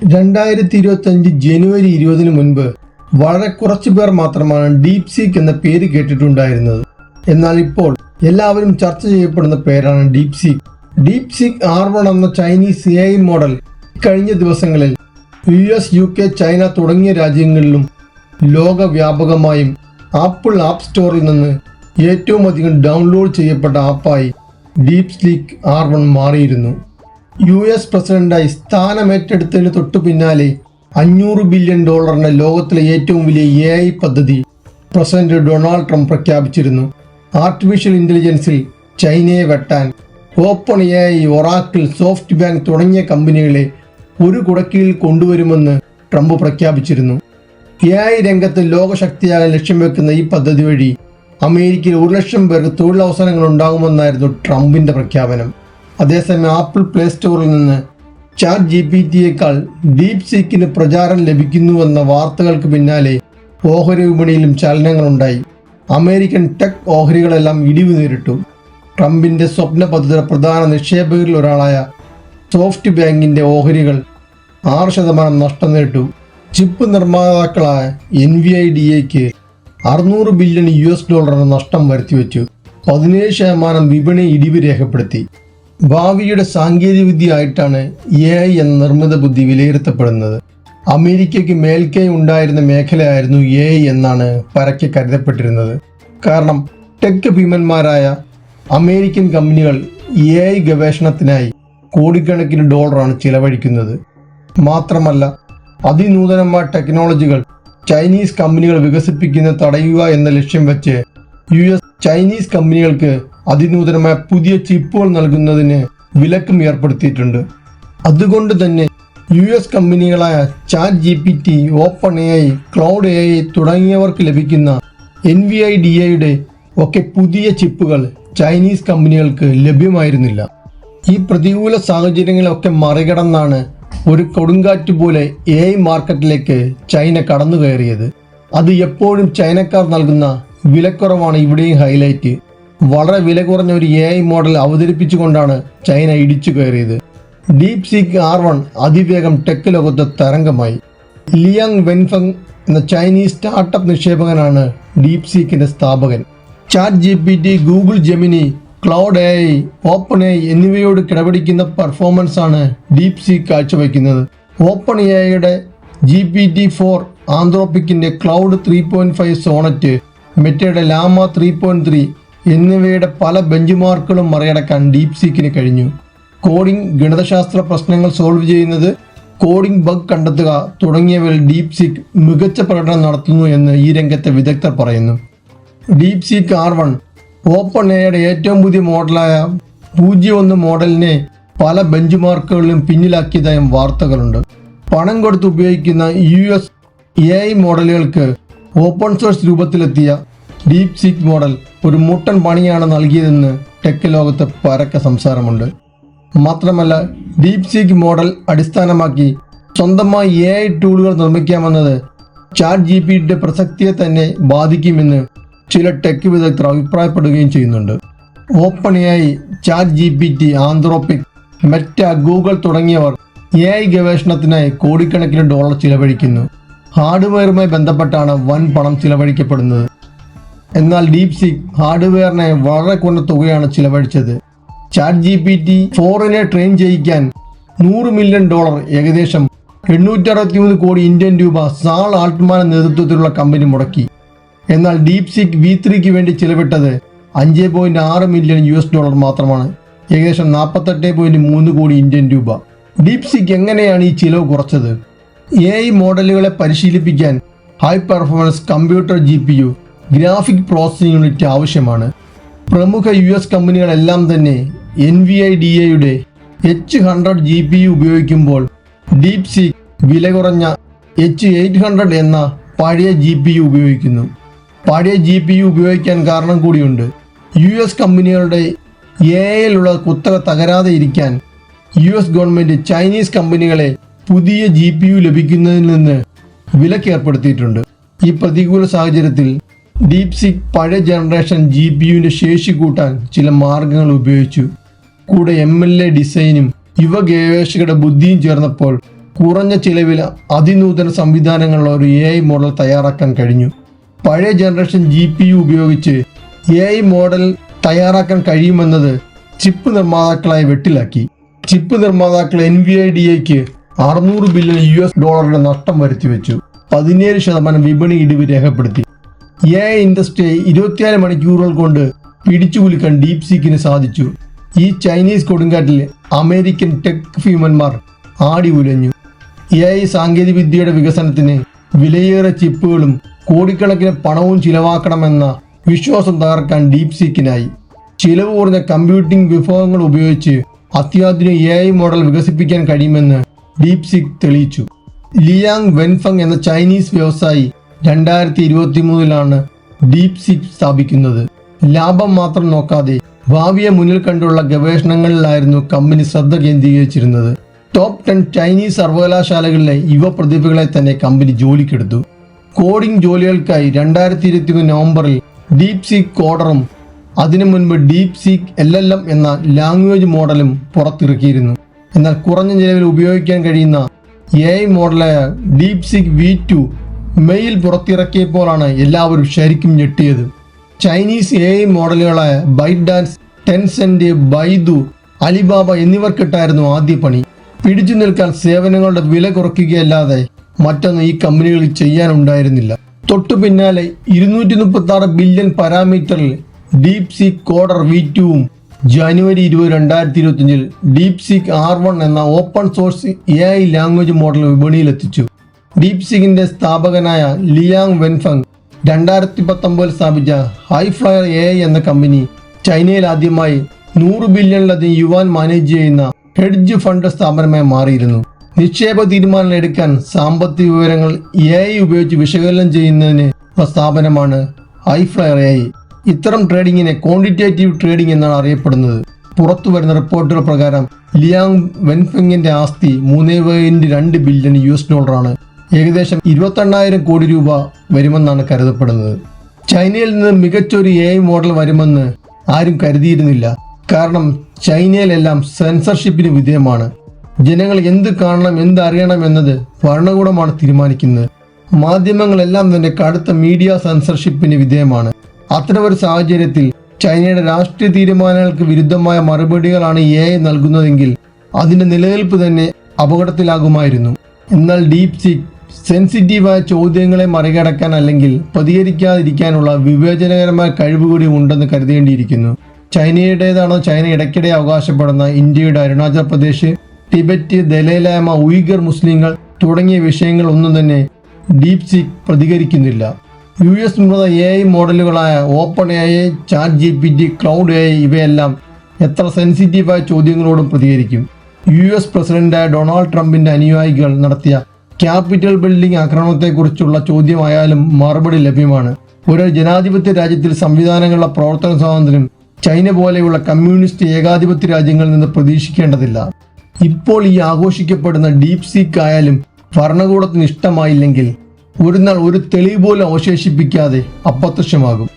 രണ്ടായിരത്തി ഇരുപത്തി അഞ്ച് ജനുവരി ഇരുപതിന് മുൻപ് വളരെ കുറച്ചു പേർ മാത്രമാണ് ഡീപ് സീക്ക് എന്ന പേര് കേട്ടിട്ടുണ്ടായിരുന്നത്. എന്നാൽ ഇപ്പോൾ എല്ലാവരും ചർച്ച ചെയ്യപ്പെടുന്ന പേരാണ് DeepSeek. DeepSeek R one എന്ന ചൈനീസ് എ ഐ മോഡൽ കഴിഞ്ഞ ദിവസങ്ങളിൽ U S U K China തുടങ്ങിയ രാജ്യങ്ങളിലും ലോകവ്യാപകമായും ആപ്പിൾ ആപ്പ് സ്റ്റോറിൽ നിന്ന് ഏറ്റവും അധികം ഡൗൺലോഡ് ചെയ്യപ്പെട്ട ആപ്പായി ഡീപ് സ്ലീക്ക് ആർ വൺ മാറിയിരുന്നു. യു എസ് പ്രസിഡന്റായി സ്ഥാനമേറ്റെടുത്തതിന് തൊട്ടു പിന്നാലെ അഞ്ഞൂറ് ബില്യൺ ഡോളറിന്റെ ലോകത്തിലെ ഏറ്റവും വലിയ എ ഐ പദ്ധതി പ്രസിഡന്റ് ഡൊണാൾഡ് ട്രംപ് പ്രഖ്യാപിച്ചിരുന്നു. ആർട്ടിഫിഷ്യൽ ഇന്റലിജൻസിൽ ചൈനയെ വെട്ടാൻ Open A I Oracle SoftBank തുടങ്ങിയ കമ്പനികളെ ഒരു കുടക്കീഴിൽ കൊണ്ടുവരുമെന്ന് ട്രംപ് പ്രഖ്യാപിച്ചിരുന്നു. എ ഐ രംഗത്ത് ലോകശക്തിയാകാൻ ലക്ഷ്യം വെക്കുന്ന ഈ പദ്ധതി വഴി അമേരിക്കയിൽ ഒരു ലക്ഷം പേർക്ക് തൊഴിലവസരങ്ങൾ ഉണ്ടാകുമെന്നായിരുന്നു ട്രംപിന്റെ പ്രഖ്യാപനം. അതേസമയം ആപ്പിൾ പ്ലേ സ്റ്റോറിൽ നിന്ന് ചാറ്റ് ജി പി ടിയേക്കാൾ ഡീപ് സീക്കിന് പ്രചാരം ലഭിക്കുന്നുവെന്ന വാർത്തകൾക്ക് പിന്നാലെ ഓഹരി വിപണിയിലും ചലനങ്ങളുണ്ടായി. അമേരിക്കൻ ടെക് ഓഹരികളെല്ലാം ഇടിവ് നേരിട്ടു. ട്രംപിന്റെ സ്വപ്ന പദ്ധതിയുടെ പ്രധാന നിക്ഷേപകരിൽ ഒരാളായ സോഫ്റ്റ് ബാങ്കിന്റെ ഓഹരികൾ ആറ് ശതമാനം നഷ്ടം നേരിട്ടു. ചിപ്പ് നിർമ്മാതാക്കളായ എൻ വി ഐ ഡി എക്ക് അറുന്നൂറ് ബില്യൺ യു എസ് ഡോളറിന് നഷ്ടം വരുത്തിവെച്ചു. പതിനേഴ് ശതമാനം വിപണി ഇടിവ് രേഖപ്പെടുത്തി. ഭാവിയുടെ സാങ്കേതികവിദ്യയായിട്ടാണ് എ ഐ എന്ന നിർമ്മിത ബുദ്ധി വിലയിരുത്തപ്പെടുന്നത്. അമേരിക്കയ്ക്ക് മേൽക്കൈ ഉണ്ടായിരുന്ന മേഖലയായിരുന്നു എ ഐ എന്നാണ് പരക്കെ കരുതപ്പെട്ടിരുന്നത്. കാരണം ടെക് ഭീമന്മാരായ അമേരിക്കൻ കമ്പനികൾ എ ഐ ഗവേഷണത്തിനായി കോടിക്കണക്കിന് ഡോളറാണ് ചിലവഴിക്കുന്നത്. മാത്രമല്ല അതിനൂതനമായ ടെക്നോളജികൾ ചൈനീസ് കമ്പനികൾ വികസിപ്പിക്കുന്ന തടയുക എന്ന ലക്ഷ്യം വെച്ച് യു എസ് ചൈനീസ് കമ്പനികൾക്ക് അതിനൂതനമായ പുതിയ ചിപ്പുകൾ നൽകുന്നതിന് വിലക്കും ഏർപ്പെടുത്തിയിട്ടുണ്ട്. അതുകൊണ്ട് തന്നെ U S കമ്പനികളായ Chat G P T Open A I Claude A I തുടങ്ങിയവർക്ക് ലഭിക്കുന്ന എൻ വി ഐ ഡി ഐയുടെ ഒക്കെ പുതിയ ചിപ്പുകൾ ചൈനീസ് കമ്പനികൾക്ക് ലഭ്യമായിരുന്നില്ല. ഈ പ്രതികൂല സാഹചര്യങ്ങളൊക്കെ മറികടന്നാണ് ഒരു കൊടുങ്കാറ്റ് പോലെ എ ഐ മാർക്കറ്റിലേക്ക് ചൈന കടന്നു കയറിയത് അത് എപ്പോഴും ചൈനക്കാർ നൽകുന്ന വിലക്കുറവാണ് ഇവിടെയും ഹൈലൈറ്റ്. വളരെ വില കുറഞ്ഞ ഒരു എ ഐ മോഡൽ അവതരിപ്പിച്ചുകൊണ്ടാണ് ചൈന ഇടിച്ചു കയറിയത്. ഡീപ് സീക്ക് ആർ വൺ അതിവേഗം ടെക് ലോകത്ത് തരംഗമായി. ലിയാങ് വെൻഫങ് എന്ന ചൈനീസ് സ്റ്റാർട്ടപ്പ് നിക്ഷേപകനാണ് ഡീപ് സീക്കിന്റെ സ്ഥാപകൻ. Chat G P T Google Gemini Claude A I Open A I എന്നിവയോട് കിടപിടിക്കുന്ന പെർഫോമൻസ് ആണ് ഡീപ് സീക്ക് കാഴ്ചവെക്കുന്നത്. ഓപ്പൺ എ ഐയുടെ G P T four ആന്ത്രോപ്പിക്കിന്റെ Claude three point five Sonnet മെറ്റയുടെ Llama three point three എന്നിവയുടെ പല ബെഞ്ച് മറികടക്കാൻ deep സീക്കിന് കഴിഞ്ഞു. Coding ഗണിതശാസ്ത്ര പ്രശ്നങ്ങൾ സോൾവ് ചെയ്യുന്നത് കോഡിംഗ് ബഗ് കണ്ടെത്തുക തുടങ്ങിയവയിൽ ഡീപ് സീക്ക് മികച്ച പ്രകടനം നടത്തുന്നു എന്ന് ഈ രംഗത്തെ വിദഗ്ധർ പറയുന്നു. DeepSeek R one Open എയുടെ ഏറ്റവും പുതിയ മോഡലായ പൂജ്യം ഒന്ന് മോഡലിനെ പല ബെഞ്ച് മാർക്കുകളിലും പിന്നിലാക്കിയതായും വാർത്തകളുണ്ട്. പണം കൊടുത്ത് ഉപയോഗിക്കുന്ന യു എസ് എ ഐ മോഡലുകൾക്ക് ഓപ്പൺ സോഴ്സ് രൂപത്തിലെത്തിയ ഡീപ് സീക്ക് മോഡൽ ഒരു മുട്ടൻ പണിയാണ് നൽകിയതെന്ന് ടെക് ലോകത്ത് പരക്കെ സംസാരമുണ്ട്. മാത്രമല്ല ഡീപ് സീക്ക് മോഡൽ അടിസ്ഥാനമാക്കി സ്വന്തമായി എ ഐ ടൂളുകൾ നിർമ്മിക്കാമെന്നത് ചാറ്റ് ജി യുടെ പ്രസക്തിയെ തന്നെ ബാധിക്കുമെന്ന് ചില ടെക് വിദഗ്ധർ അഭിപ്രായപ്പെടുകയും ചെയ്യുന്നുണ്ട്. Open A I Chat G P T Anthropic Meta Google തുടങ്ങിയവർ എ ഐ ഗവേഷണത്തിനായി കോടിക്കണക്കിന് ഡോളർ ചിലവഴിക്കുന്നു. ഹാർഡ്വെയറുമായി ബന്ധപ്പെട്ടാണ് വൻ പണം ചിലവഴിക്കപ്പെടുന്നത്. എന്നാൽ ഡീപ് സീക്ക് ഹാർഡ്വെയറിനെ വളരെ കുറഞ്ഞ തുകയാണ് ചിലവഴിച്ചത്. ചാറ്റ് ജി പി ടി ഫോറിനെ ട്രെയിൻ ചെയ്യിക്കാൻ നൂറ് മില്യൺ ഡോളർ ഏകദേശം എണ്ണൂറ്റി അറുപത്തിമൂന്ന് കോടി ഇന്ത്യൻ രൂപ സാൾ ആൾട്ട്മാൻ നേതൃത്വത്തിലുള്ള കമ്പനി മുടക്കി. എന്നാൽ ഡീപ് സീക്ക് വി ത്രീക്ക് വേണ്ടി ചിലവിട്ടത് അഞ്ച് പോയിന്റ് ആറ് മില്യൺ യു എസ് ഡോളർ മാത്രമാണ്. ഏകദേശം നാൽപ്പത്തെട്ട് പോയിന്റ് മൂന്ന് കോടി ഇന്ത്യൻ രൂപ. ഡീപ് സീക്ക് എങ്ങനെയാണ് ഈ ചിലവ് കുറച്ചത്? എ ഐ മോഡലുകളെ പരിശീലിപ്പിക്കാൻ high performance computer G P U graphic processing unit ആവശ്യമാണ്. പ്രമുഖ യു എസ് കമ്പനികളെല്ലാം തന്നെ എൻ വി ഐ ഡി എയുടെ H hundred G P U ഉപയോഗിക്കുമ്പോൾ ഡീപ് സീ വില കുറഞ്ഞ എച്ച് എയ്റ്റ് ഹൺഡ്രഡ് എന്ന പഴയ ജി പി യു ഉപയോഗിക്കുന്നു. പഴയ ജി പി യു ഉപയോഗിക്കാൻ കാരണം കൂടിയുണ്ട്. യു എസ് കമ്പനികളുടെ എ ഐയിലുള്ള കുത്തക തകരാതെ ഇരിക്കാൻ യു എസ് ഗവൺമെന്റ് ചൈനീസ് കമ്പനികളെ പുതിയ ജി പി യു ലഭിക്കുന്നതിൽ നിന്ന് വിലക്കേർപ്പെടുത്തിയിട്ടുണ്ട് ഈ പ്രതികൂല സാഹചര്യത്തിൽ ഡീപ് സിക് പഴയ ജനറേഷൻ ജി പി യുവിന്റെ ശേഷി കൂട്ടാൻ ചില മാർഗങ്ങൾ ഉപയോഗിച്ചു. കൂടെ എം എൽ എ ഡിസൈനും യുവ ഗവേഷകരുടെ ബുദ്ധിയും ചേർന്നപ്പോൾ കുറഞ്ഞ ചിലവിൽ അതിനൂതന സംവിധാനങ്ങളുള്ള ഒരു എ ഐ മോഡൽ തയ്യാറാക്കാൻ കഴിഞ്ഞു. പഴയ ജനറേഷൻ ജി പി യു ഉപയോഗിച്ച് എ ഐ മോഡൽ തയ്യാറാക്കാൻ കഴിയുമെന്നത് ചിപ്പ് നിർമ്മാതാക്കളായി വെട്ടിലാക്കി. ചിപ്പ് നിർമ്മാതാക്കൾ എൻ വി ഐ ഡി എക്ക് അറുന്നൂറ് ബില്യൺ യു എസ് ഡോളറിന്റെ നഷ്ടം വരുത്തിവെച്ചു. പതിനേഴ് ശതമാനം വിപണി ഇടിവ് രേഖപ്പെടുത്തി. എ ഐ ഇൻഡസ്ട്രിയെ ഇരുപത്തിനാല് മണിക്കൂറുകൾ കൊണ്ട് പിടിച്ചുകുലുക്കാൻ ഡീപ് സീക്കിന് സാധിച്ചു. ഈ ചൈനീസ് കൊടുങ്കാറ്റിൽ അമേരിക്കൻ ടെക് ഭീമന്മാർ ആടി ഉലഞ്ഞു. എ ഐ സാങ്കേതികവിദ്യയുടെ വികസനത്തിന് വിലയേറെ ചിപ്പുകളും കോടിക്കണക്കിന് പണവും ചിലവാക്കണമെന്ന വിശ്വാസം തകർക്കാൻ ഡീപ് സീക്കിനായി ചിലവ് കുറഞ്ഞ കമ്പ്യൂട്ടിംഗ് വിഭവങ്ങൾ ഉപയോഗിച്ച് അത്യാധുനിക എ ഐ മോഡൽ വികസിപ്പിക്കാൻ കഴിയുമെന്ന് ഡീപ് സീക്ക് തെളിയിച്ചു. ലിയാങ് വെൻഫങ് എന്ന ചൈനീസ് വ്യവസായി രണ്ടായിരത്തി ഇരുപത്തി മൂന്നിലാണ് ഡീപ് സീക്ക് സ്ഥാപിക്കുന്നത്. ലാഭം മാത്രം നോക്കാതെ ഭാവിയെ മുന്നിൽ കണ്ടുള്ള ഗവേഷണങ്ങളിലായിരുന്നു കമ്പനി ശ്രദ്ധ കേന്ദ്രീകരിച്ചിരുന്നത്. ടോപ്പ് ടെൻ ചൈനീസ് സർവകലാശാലകളിലെ യുവ പ്രതിഭകളെ തന്നെ കമ്പനി ജോലിക്കെടുത്തു. കോഡിംഗ് ജോലികൾക്കായി രണ്ടായിരത്തി ഇരുപത്തി മൂന്ന് നവംബറിൽ ഡീപ് സീക്ക് കോഡറും അതിനു മുൻപ് DeepSeek L L M എന്ന ലാംഗ്വേജ് മോഡലും പുറത്തിറക്കിയിരുന്നു. എന്നാൽ കുറഞ്ഞ നിലവിൽ ഉപയോഗിക്കാൻ കഴിയുന്ന എ ഐ മോഡലായ ഡീപ് സീക്ക് വി ടു മെയിൽ പുറത്തിറക്കിയപ്പോഴാണ് എല്ലാവരും ശരിക്കും ഞെട്ടിയത്. ചൈനീസ് എ ഐ മോഡലുകളായ ByteDance Tencent Baidu Alibaba എന്നിവർക്കിട്ടായിരുന്നു ആദ്യ പണി. പിടിച്ചു നിൽക്കാൻ സേവനങ്ങളുടെ വില കുറയ്ക്കുകയല്ലാതെ മറ്റൊന്നും ഈ കമ്പനികളിൽ ചെയ്യാനുണ്ടായിരുന്നില്ല. തൊട്ടു പിന്നാലെ ഇരുന്നൂറ്റി മുപ്പത്തി ആറ് ബില്യൺ പാരാമീറ്ററിൽ ഡീപ് സീക്ക് കോഡർ വി ടുവും ജനുവരി ഇരുപത് രണ്ടായിരത്തി ഇരുപത്തിയഞ്ചിൽ ഡീപ് സീക്ക് ആർ വൺ എന്ന open source A I language model വിപണിയിലെത്തിച്ചു. ഡീപ് സിഗിന്റെ സ്ഥാപകനായ ലിയാങ് വെൻഫങ് രണ്ടായിരത്തി പത്തൊമ്പതിൽ സ്ഥാപിച്ച ഹൈഫ്ലയർ എ എന്ന കമ്പനി ചൈനയിൽ ആദ്യമായി നൂറ് ബില്യണിലധികം യുവാൻ മാനേജ് ചെയ്യുന്ന ഹെഡ്ജ് ഫണ്ട് സ്ഥാപനമായി മാറിയിരുന്നു. നിക്ഷേപ തീരുമാനങ്ങൾ എടുക്കാൻ സാമ്പത്തിക വിവരങ്ങൾ എ ഉപയോഗിച്ച് വിശകലനം ചെയ്യുന്നതിന് സ്ഥാപനമാണ് ഹൈഫ്ലയർ എ ഇത്തരം ട്രേഡിങ്ങിനെ ക്വാണ്ടിറ്റേറ്റീവ് ട്രേഡിംഗ് എന്നാണ് അറിയപ്പെടുന്നത്. പുറത്തു വരുന്ന റിപ്പോർട്ടുകൾ പ്രകാരം ലിയാങ് വെൻഫെങ്ങിന്റെ ആസ്തി മൂന്ന് പോയിന്റ് രണ്ട് ബില്യൺ യു എസ് ഡോളറാണ്. ഏകദേശം ഇരുപത്തെണ്ണായിരം കോടി രൂപ വരുമെന്നാണ് കരുതപ്പെടുന്നത്. ചൈനയിൽ നിന്ന് മികച്ചൊരു എ മോഡൽ വരുമെന്ന് ആരും കരുതിയിരുന്നില്ല. കാരണം ചൈനയിലെല്ലാം സെൻസർഷിപ്പിന് വിധേയമാണ്. ജനങ്ങൾ എന്ത് കാണണം എന്ത് അറിയണം എന്നത് ഭരണകൂടമാണ് തീരുമാനിക്കുന്നത്. മാധ്യമങ്ങളെല്ലാം തന്നെ കടുത്ത മീഡിയ സെൻസർഷിപ്പിന് വിധേയമാണ്. അത്തരമൊരു സാഹചര്യത്തിൽ ചൈനയുടെ രാഷ്ട്രീയ തീരുമാനങ്ങൾക്ക് വിരുദ്ധമായ മറുപടികളാണ് എ ഐ നൽകുന്നതെങ്കിൽ അതിന്റെ നിലനിൽപ്പ് തന്നെ അപകടത്തിലാകുമായിരുന്നു. എന്നാൽ ഡീപ് സീക്ക് സെൻസിറ്റീവായ ചോദ്യങ്ങളെ മറികടക്കാൻ അല്ലെങ്കിൽ പ്രതികരിക്കാതിരിക്കാനുള്ള വിവേചനകരമായ കഴിവ് കൂടി ഉണ്ടെന്ന് കരുതേണ്ടിയിരിക്കുന്നു. ചൈനയുടേതാണോ ചൈന ഇടയ്ക്കിടെ അവകാശപ്പെടുന്ന ഇന്ത്യയുടെ Arunachal Pradesh Tibet Dalai Lama Uyghur മുസ്ലിങ്ങൾ തുടങ്ങിയ വിഷയങ്ങൾ ഒന്നും തന്നെ ഡീപ് സീക്ക് പ്രതികരിക്കുന്നില്ല. യു എസ് നിർമ്മിത A I മോഡലുകളായ Open A I Chat G P T Claude A I ഇവയെല്ലാം എത്ര സെൻസിറ്റീവായ ചോദ്യങ്ങളോടും പ്രതികരിക്കും. യു എസ് പ്രസിഡന്റായ ഡൊണാൾഡ് ട്രംപിന്റെ അനുയായികൾ നടത്തിയ ക്യാപിറ്റൽ ബിൽഡിംഗ് ആക്രമണത്തെക്കുറിച്ചുള്ള ചോദ്യമായാലും മറുപടി ലഭ്യമാണ്. ഒരു ജനാധിപത്യ രാജ്യത്തിൽ സംവിധാനങ്ങളുടെ പ്രവർത്തന സ്വാതന്ത്ര്യം ചൈന പോലെയുള്ള കമ്മ്യൂണിസ്റ്റ് ഏകാധിപത്യ രാജ്യങ്ങളിൽ നിന്ന് പ്രതീക്ഷിക്കേണ്ടതില്ല. ഇപ്പോൾ ഈ ആഘോഷിക്കപ്പെടുന്ന ഡീപ് സീക്ക് ആയാലും ഭരണകൂടത്തിന് ഇഷ്ടമായില്ലെങ്കിൽ ഒരു നാൾ ഒരു തെളിവ് പോലും അവശേഷിപ്പിക്കാതെ അപ്രത്യക്ഷമാകും.